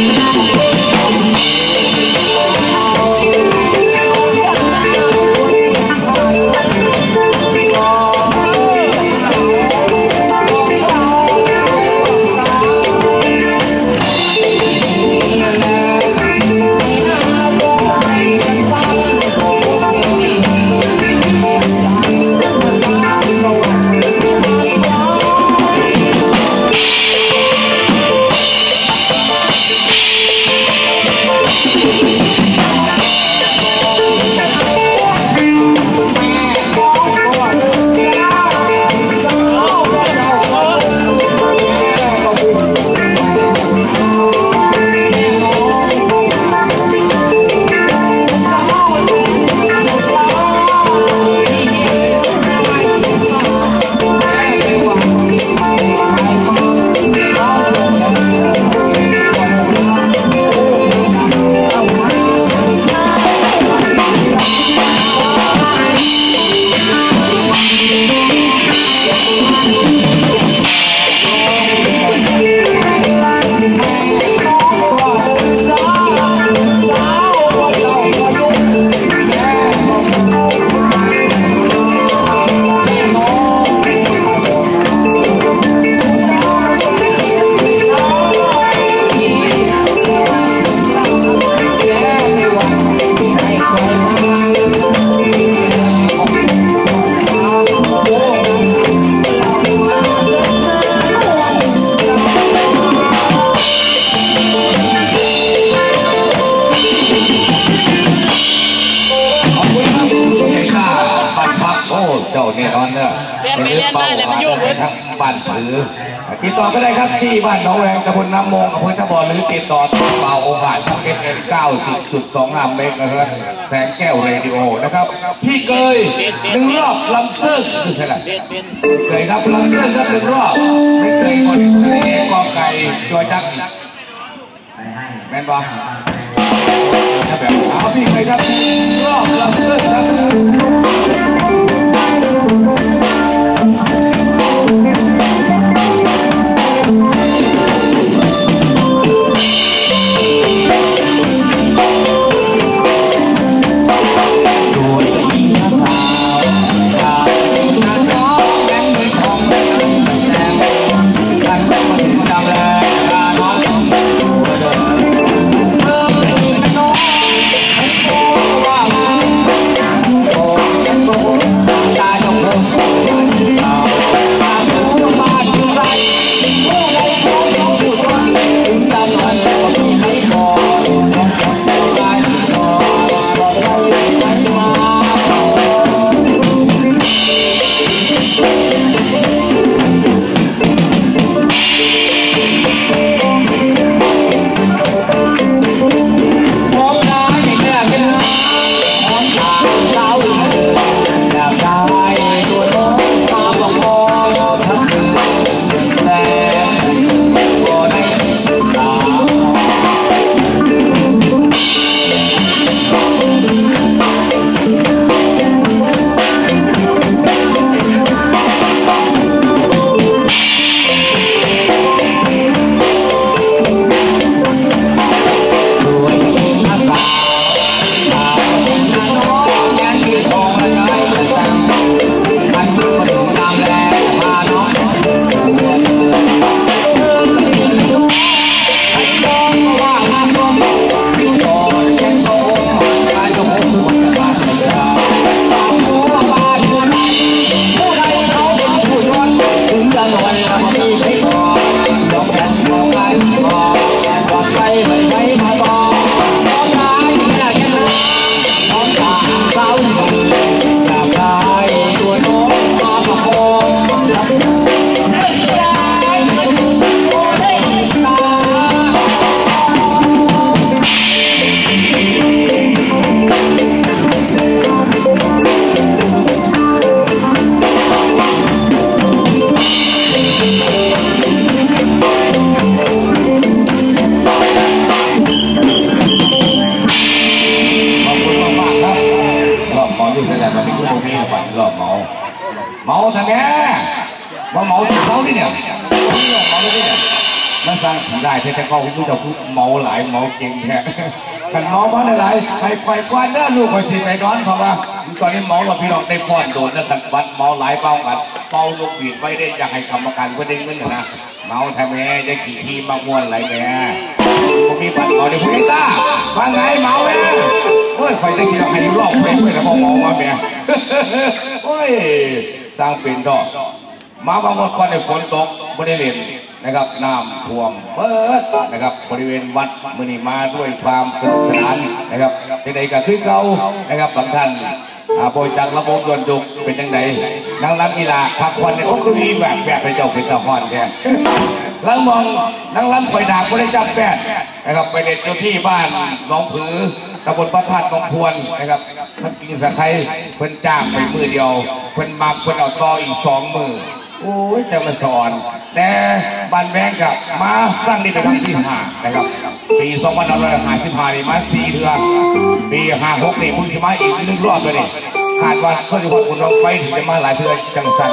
เจ้ อนเนอะเรียนไม่เรียนได้เลยมันยุ่งเว้ยทั้งบ้านถือติดต่อก็ได้ครับที่บ้านหนองแวงตำบลน้ำมงอำเภอทบอนหรือติดต่อที่เป่าโอกาสทางเอฟเอ็มเก้าสิบจุดสองห้าเมกนะครับแสงแก้วเรดิโอนะครับ พี่เกยหนึ่งรอบลำเซิ่งคือใช่ไหมเป็นเป็นเคยครับลำเซิ่งครับหนึ่งรอบไม่เคยคนทะเลกอไก่จอยจักแม่นบ่ถ้าแบบเอาพี่เคยครับรอบลำเซิ่งครับ รเมา เมาท้งนี้ว่าเมาเมาที่เนี่ยเมาที่เนี่ยนั่นสร้งได้แต่แต่เขาผู้จะพูดเมาหลายเมาเก่งแท้กันเมาบ้านอะไรใครปล่อยกว้นเนื้อลูกคอยสีไปนอนเพราะว่าตอนนี้เมาเราพี่น้องได้ฟ้อนโดนนะสักวันเมาหลายเมากันเมาลูกบีดไว้ได้จยากให้กรรมการก็ได้เงินนะเมาแทำแม่ได้กี่ทีมาม้วนไรแม่ผมมีบัตรก่อนเดี๋ยพูดให้ตาว่าไหนเมาแม่เฮ้ยใไฟจะกินอะไรรอบเพลงเลยระพมางว่าแม่ อ้ยสร้างเป็นดอกมาบางวันก่อนในฝนตกบริเวณนะครับน้ำท่วมเปิดนะครับบริเวณวัดมือนี้มาด้วยความสนุกสนานนะครับในใดก็คือเก่านะครับบางท่าน อาโบยจังระบบยนต์ดุกเป็นยังไงนางรำกีฬาพักผ่อนเนี่ยโอ้ก็มีแบบแบบไปเจ้าเป็นตะฮอนแค่ลังมองนางรำคอยดาบก็ได้จับแปดนะครับไปเล่นอยู่ที่บ้านหนองผือตำบลพระธาตุหนองพวนนะครับท่านกินสะไคร้เพิ่นจ้างไปมือเดียวเพิ่นมาเพิ่นเอาต่ออีกสองมือ โอ้ยจะมาสอน แต่บันแบงกับมาสร้างนี่เป็นครั้งที่ห้านะครับปีสองพันห้าร้อยห้าสิบห้านี่มาสี่เดือนปีห้าหกนี่พุ่งจะมาอีกหนึ่งรอบเลยนี่คาดว่าเขาจะว่คุณเราไปถึงจะมาหลายเดือนจังสัน